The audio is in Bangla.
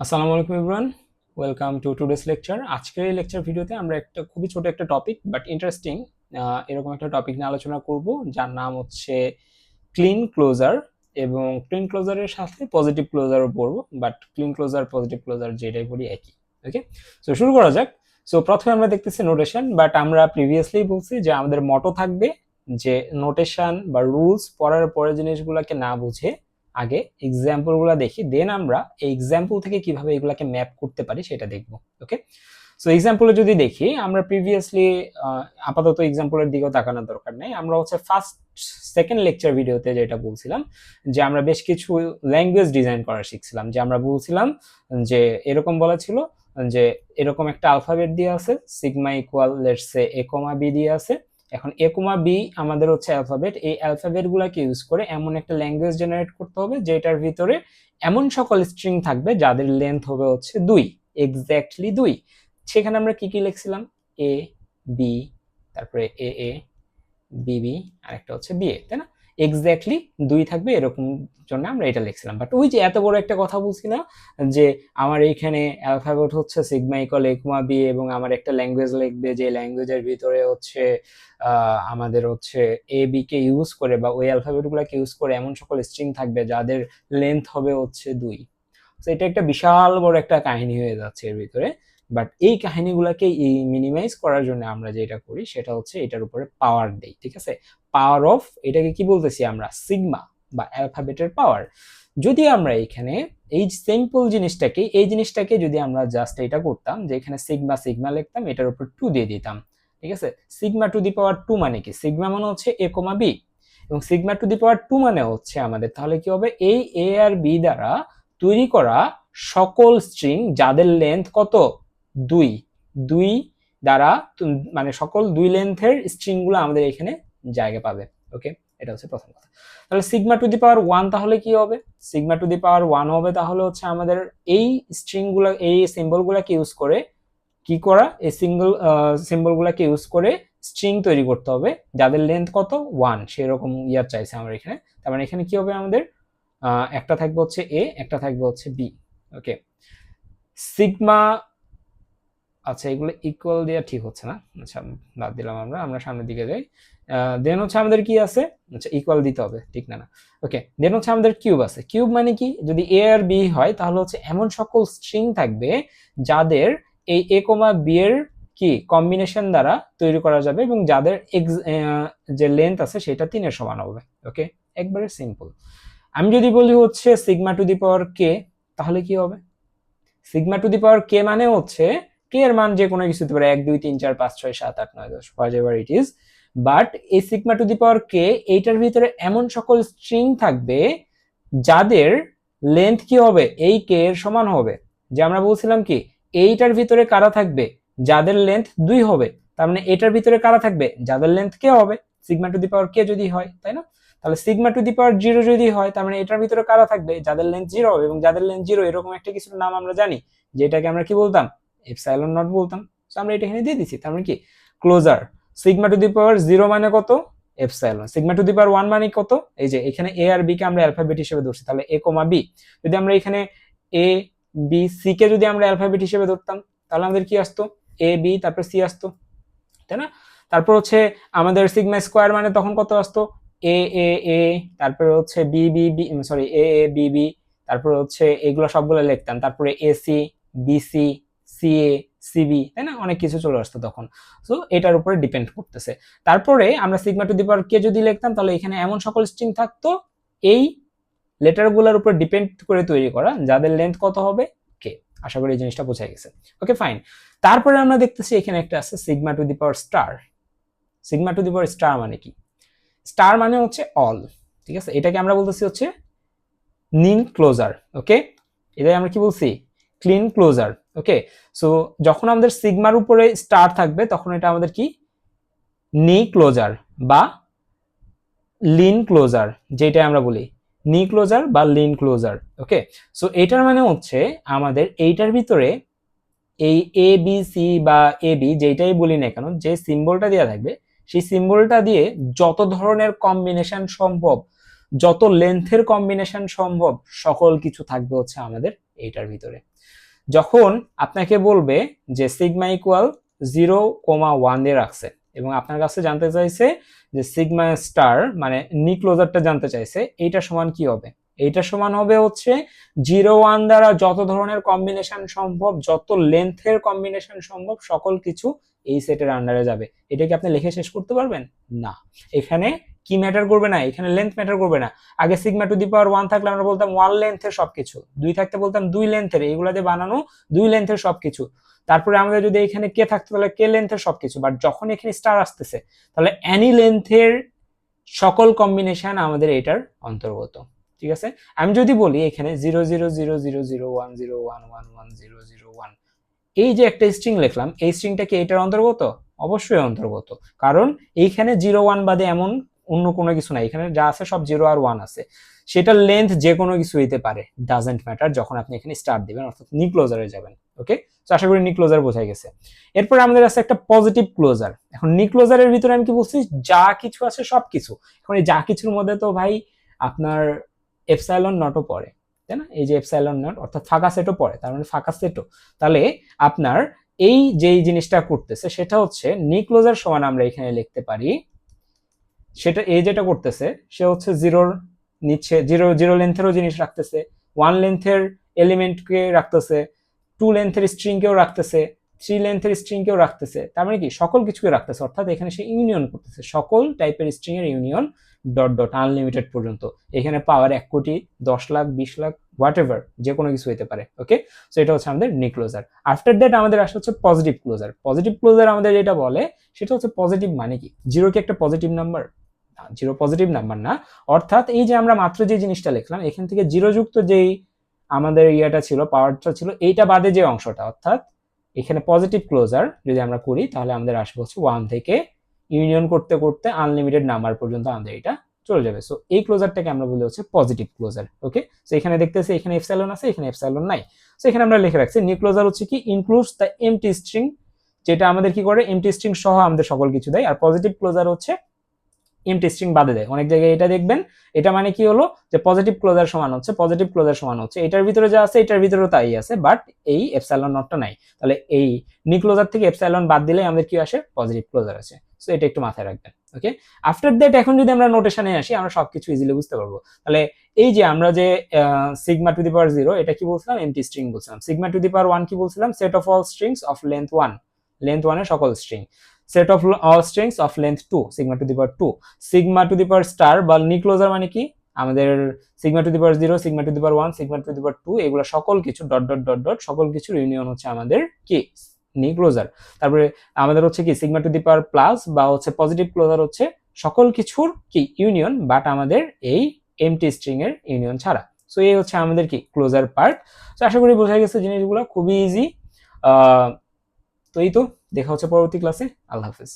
আসসালামু আলাইকুম Imran. Welcome to today's lecture আজকের এই লেকচার ভিডিওতে আমরা একটা খুবই ছোট একটা টপিক বাট ইন্টারেস্টিং এরকম একটা টপিক নিয়ে আলোচনা করব, যার নাম হচ্ছে ক্লিন ক্লোজার এবং ক্লিন ক্লোজারের সাথে পজিটিভ ক্লোজারও পড়ব but clean closure positive closure যেটাই পড়ি একই ওকে সো শুরু করা যাক। সো প্রথমে আমরা দেখতেছি নোটেশন বাট আমরা প্রিভিয়াসলি বলছি যে আমাদের মটো থাকবে যে নোটেশন বা রুলস পড়ার পরে জিনিসগুলোকে না বুঝে আগে এক্সাম্পলগুলা দেখি দেন আমরা এই এক্সাম্পল থেকে কীভাবে এগুলাকে ম্যাপ করতে পারি সেটা দেখব ওকে সো এক্সাম্পলে যদি দেখি, আমরা প্রিভিয়াসলি আপাতত এক্সাম্পলের দিকেও তাকানোর দরকার নেই। আমরা হচ্ছে ফার্স্ট সেকেন্ড লেকচার ভিডিওতে যেটা বলছিলাম, যে আমরা বেশ কিছু ল্যাঙ্গুয়েজ ডিজাইন করা শিখছিলাম, যে আমরা বলছিলাম যে এরকম বলা ছিল, যে এরকম একটা আলফাবেট দিয়ে আছে sigma equal let's say A comma B দিয়ে আছে এখন এ কুমা বি আমাদের হচ্ছে অ্যালফাবেট এই অ্যালফাবেটগুলোকে ইউজ করে এমন একটা ল্যাঙ্গুয়েজ জেনারেট করতে হবে যেটার ভিতরে এমন সকল স্ট্রিং থাকবে যাদের লেন্থ হবে হচ্ছে দুই এক্স্যাক্টলি দুই। সেখানে আমরা কি কি লিখছিলাম? এ বি তারপরে এ এ বি বি আর একটা হচ্ছে বিএ তাই না? এক্স্যাক্টলি দুই থাকবে, এরকম জন্য আমরা এটা লিখছিলাম। বাট ওই যে এত বড় একটা কথা বলছি না, যে আমার এইখানে অ্যালফাবেট হচ্ছে সিগমা ইকল একমা বি এবং আমার একটা ল্যাঙ্গুয়েজ লিখবে, যে ল্যাঙ্গুয়েজের ভিতরে হচ্ছে আমাদের হচ্ছে এ বি কে ইউজ করে বা ওই অ্যালফাবেটগুলোকে ইউজ করে এমন সকল স্ট্রিং থাকবে যাদের লেন্থ হবে হচ্ছে দুই। তো এটা একটা বিশাল বড় একটা কাহিনী হয়ে যাচ্ছে এর ভিতরে। বাট এই কাহিনীগুলোকে মিনিমাইজ করার জন্য আমরা যেটা করি, সেটা হচ্ছে এটার উপরে পাওয়ার দেই, ঠিক আছে? পাওয়ার অফ এটাকে কি বলতেছি আমরা? সিগমা বা অ্যালফাবেটের পাওয়ার যদি আমরা এখানে এই সিম্পল জিনিসটাকে, এই জিনিসটাকে যদি আমরা জাস্ট এটা করতাম, যে এখানে সিগমা সিগমা লিখতাম, এটার উপর টু দিয়ে দিতাম, ঠিক আছে? Sigma to the power two মানে কি? সিগমা মানে হচ্ছে এ কমা বি এবং sigma to the power two মানে হচ্ছে আমাদের, তাহলে কি হবে? এই এ আর বি দ্বারা তৈরি করা সকল স্ট্রিং যাদের লেন্থ কত? দুই দুই দ্বারা মানে সকল দুই লেন্থের স্ট্রিংগুলো আমাদের এখানে জায়গা পাবে ওকে এটা হচ্ছে প্রথম কথা। তাহলে sigma to the power one তাহলে কি হবে? Sigma to the power one হবে তাহলে হচ্ছে আমাদের এই স্ট্রিংগুলো এই সিম্বলগুলোকে ইউজ করে কি করা? এই সিঙ্গল সিম্বলগুলোকে ইউজ করে স্ট্রিং তৈরি করতে হবে। যাদের লেন্থ কত? ওয়ান সেরকম ইয়ার চাইছে আমার এখানে। তার মানে এখানে কি হবে আমাদের? একটা থাকবে হচ্ছে এ একটা থাকবে হচ্ছে বি ওকে সিগমা আচ্ছা এগুলো ইকুয়াল দেওয়া ঠিক হচ্ছে না। আচ্ছা বাদ দিলাম আমরা আমরা সামনের দিকে যাই। দেন হচ্ছে আমাদের কি আছে? আচ্ছা ইকুয়াল দিতে হবে, ঠিক না না। ওকে দেন হচ্ছে আমাদের কিউব আছে। কিউব মানে কি? যদি এ আর বি হয়, তাহলে হচ্ছে এমন সকল স্ট্রিং থাকবে যাদের এই এ কোমা বি এর কি? কম্বিনেশন দ্বারা তৈরি করা যাবে এবং যাদের যে লেন্থ আছে, সেটা তিনের সমান হবে। ওকে একবারে সিম্পল আমি যদি বলি হচ্ছে সিগমা টু দি পাওয়ার কে তাহলে কি হবে? সিগমা টু দি পাওয়ার কে মানে হচ্ছে কে এর মান যে কোনো কিছু হতে পারে, এক, দুই, তিন, চার, পাঁচ, ছয়, সাত, আট, নয়, দশ whatever it is but এই সিগমা টু দি পাওয়ার কে এইটার ভিতরে এমন সকল স্ট্রিং থাকবে যাদের লেন্থ কি হবে? এই কে এর সমান হবে। যে আমরা বলছিলাম কি, এইটার ভিতরে কারা থাকবে? যাদের লেন্থ দুই হবে। তার মানে এটার ভিতরে কারা থাকবে? যাদের লেন্থ কে হবে। সিগমা টু দি পাওয়ার কে যদি হয়, তাই না? তাহলে sigma to the power zero যদি হয়, তার মানে এটার ভিতরে কারা থাকবে? যাদের লেন্থ জিরো হবে এবং যাদের লেন্থ জিরো এরকম একটা কিছুর নাম আমরা জানি, যেটাকে আমরা কি বলতাম? এপসাইলন নট বলতাম তো আমরা এটা এখানে দিয়ে দিচ্ছি তার মানে কি? Closure sigma to the power zero মানে কত? Epsilon sigma to the power one মানে কত? এই যে এখানে এ আর বি কে আমরা অ্যালফাবেট হিসেবে ধরছি, তাহলে এ কমা বি যদি আমরা এখানে এ বি সি কে যদি আমরা অ্যালফাবেট হিসেবে ধরতাম, তাহলে আমাদের কি আসতো? এ বি তারপর সি আসতো, তাই না? তারপর হচ্ছে আমাদের সিগমা স্কোয়ার মানে তখন কত আসতো? এ এ এ তারপরে হচ্ছে B B B sorry A A B B তারপরে হচ্ছে এগুলো সবগুলো লিখতাম, তারপরে এসি বিসি সিএ সিবি তাই না? অনেক কিছু চলে আসতো তখন। সো এটার উপরে ডিপেন্ড করতেছে। তারপরে আমরা সিগমা টু দি পাওয়ার কে যদি লিখতাম, তাহলে এখানে এমন সকল স্ট্রিং থাকতো, এই লেটারগুলোর উপর ডিপেন্ড করে তৈরি করা, যাদের লেন্থ কত হবে? কে আশা করি এই জিনিসটা বোঝা গেছে। ওকে ফাইন তারপরে আমরা দেখতেছি এখানে একটা আছে sigma to the power star sigma to the power star মানে কি? স্টার মানে হচ্ছে অল ঠিক আছে? এটাকে আমরা বলতেছি হচ্ছে নিন ক্লোজার ওকে এটাই আমরা কি বলছি? ক্লিন ক্লোজার ওকে সো যখন আমাদের সিগমার উপরে স্টার থাকবে, তখন এটা আমাদের কি? নি ক্লোজার বা লিন ক্লোজার যেটা আমরা বলি। নি ক্লোজার বা লিন ক্লোজার ওকে সো এটার মানে হচ্ছে আমাদের এইটার ভিতরে এই এ বি সি বা এ বি যেটাই বলি না কেন, যে সিম্বলটা দেওয়া থাকবে, সেই সিম্বলটা দিয়ে যত ধরনের কম্বিনেশন সম্ভব, যত লেন্থের কম্বিনেশন সম্ভব, সকল কিছু থাকবে হচ্ছে আমাদের এইটার ভিতরে। যখন আপনাকে বলবে যে sigma equal zero comma one দিয়ে রাখছে, এবং আপনার কাছে জানতে চাইছে যে সিগমা স্টার মানে নি ক্লোজারটা জানতে চাইছে, এইটা সমান কি হবে? এইটা সমান হবে হচ্ছে জিরো ওয়ান দ্বারা যত ধরনের কম্বিনেশন সম্ভব, যত লেন্থের কম্বিনেশন সম্ভব, সকল কিছু এই সেটের আন্ডারে যাবে। এটা কি আপনি লিখে শেষ করতে পারবেন? না। এখানে কি ম্যাটার করবে না, এখানে লেন্থ ম্যাটার করবে না। আগে sigma to the power one থাকলে আমরা বলতাম ওয়ান লেন্থের সবকিছু। দুই থাকতে বলতাম দুই লেন্থের এইগুলা দিয়ে বানানো দুই লেন্থের সবকিছু। তারপরে আমাদের যদি এখানে কে থাকতো তাহলে কে লেন্থের সবকিছু। বাট যখন এখানে স্টার আসতেছে, তাহলে অ্যানি লেন্থের সকল কম্বিনেশন আমাদের এটার অন্তর্গত। ঠিক আছে? আমি যদি বলি এখানে zero zero zero zero zero one zero one one one zero zero one এই যে একটা স্ট্রিং লিখলাম, এই স্ট্রিংটা কি এটার অন্তর্গত? অবশ্যই অন্তর্গত। কারণ এইখানে জিরো ওয়ান বাদে এমন অন্য কোনো কিছু নাই। এখানে যা আছে সব জিরো আর ওয়ান আছে। সেটার লেন্থ যে কোনো কিছু হইতে পারে। ডাজেন্ট ম্যাটার যখন আপনি এখানে স্টার্ট দিবেন, অর্থাৎ নি ক্লোজারে যাবেন। ওকে তো আশা করি নি ক্লোজার বোঝা গেছে। এরপর আমাদের আছে একটা পজিটিভ ক্লোজার এখন নি ক্লোজারের ভিতরে আমি কি বলছি? যা কিছু আছে সব কিছু। এখন এই যা কিছুর মধ্যে তো ভাই আপনার এফসাইলন নটও পড়ে। তাই না? এই যে এফসাইলন নট অর্থাৎ ফাঁকা সেটও পড়ে, তার মানে ফাঁকা সেটও তাহলে আপনার এই যেই জিনিসটা করতেছে, সেটা হচ্ছে নি ক্লোজার সমান আমরা এখানে লিখতে পারি সেটা এই যেটা করতেছে, সে হচ্ছে জিরোর নিচ্ছে জিরো জিরো লেন্থেরও জিনিস রাখতেছে ওয়ান লেন্থের এলিমেন্টকে রাখতেছে টু লেন্থের স্ট্রিংকেও রাখতেছে থ্রি লেন্থের স্ট্রিংকেও রাখতেছে, তার মানে কি? সকল কিছুকে রাখতেছে, অর্থাৎ এখানে সে ইউনিয়ন করতেছে, সকল টাইপের স্ট্রিং এর ইউনিয়ন ডট ডট আনলিমিটেড পর্যন্ত। এখানে পাওয়ার এক কোটি, দশ লাখ, বিশ লাখ হোয়াট এভার যে কোনো কিছু হতে পারে ওকে সো এটা হচ্ছে আমাদের নি ক্লোজার আফটার দ্যাট আমাদের আসে হচ্ছে পজিটিভ ক্লোজার পজিটিভ ক্লোজার আমাদের যেটা বলে, সেটা হচ্ছে পজিটিভ মানে কি? জিরো কি একটা positive number zero positive number না। অর্থাৎ এই যে আমরা মাত্র যে জিনিসটা লিখলাম, এখান থেকে জিরো যুক্ত যেই আমাদের ইয়েটা ছিল পাওয়ারটা ছিল, এইটা বাদে যে অংশটা, অর্থাৎ এখানে পজিটিভ ক্লোজার যদি আমরা করি, তাহলে আমাদের আসবে হচ্ছে ওয়ান থেকে ইউনিয়ন করতে করতে আনলিমিটেড নাম্বার পর্যন্ত আমাদের এটা চলে যাবে। সো এই ক্লোজারটাকে আমরা বলি হচ্ছে পজিটিভ ক্লোজার ওকে সো এখানে দেখতেছি, এখানে এফসাইলন আছে, এখানে এফসাইলন নাই। সো এখানে আমরা লিখে রাখছি নিউ ক্লোজার হচ্ছে কি ইনক্লুডস দ্য এমটি স্ট্রিং যেটা আমাদের কি করে এমটি স্ট্রিং সহ আমাদের সকল কিছু দেয়। আর পজিটিভ ক্লোজার হচ্ছে এমটি স্ট্রিং বাদে দেয়। অনেক জায়গায় এটা দেখবেন, এটা মানে কি হলো? যে পজিটিভ ক্লোজার সমান হচ্ছে পজিটিভ ক্লোজার সমান হচ্ছে। এটার ভিতরে যা আছে, এটার ভিতরেও তাই আছে বাট এই এপসাইলন নটটা নাই। তাহলে এই নি ক্লোজার থেকে এপসাইলন বাদ দিলে আমাদের কি আসে? পজিটিভ ক্লোজার আছে সো এটা একটু মাথায় রাখবেন ওকে আফটার দ্যাট এখন যদি আমরা নোটেশনে আসি, আমরা সবকিছু ইজিলি বুঝতে পারব। তাহলে এই যে আমরা যে sigma to the power zero এটা কি বলছিলাম? এমটি স্ট্রিং বলছিলাম। Sigma to the power one কি বলছিলাম? Set of all strings of length one length ওয়ানের সকল string set of all strings of length two, sigma to the power two. Sigma to the power star বা নি ক্লোজার মানে কি? আমাদের sigma to the power zero, sigma to the power one, sigma to the power two, এগুলো সকল কিছু, ডট ডট ডট ডট, সকল কিছুর ইউনিয়ন হচ্ছে আমাদের কি? নি ক্লোজার। তারপরে আমাদের হচ্ছে কি, sigma to the power plus বা হচ্ছে পজিটিভ ক্লোজার হচ্ছে সকল কিছুর কি? ইউনিয়ন বাট আমাদের এই এমটি স্ট্রিং এর ইউনিয়ন ছাড়া। সো এই হচ্ছে আমাদের কি? ক্লোজার পার্ট তো আশা করি বোঝা গেছে জিনিসগুলো। খুবই ইজি তো এই তো দেখা হচ্ছে পরবর্তী ক্লাসে আল্লাহ হাফেজ।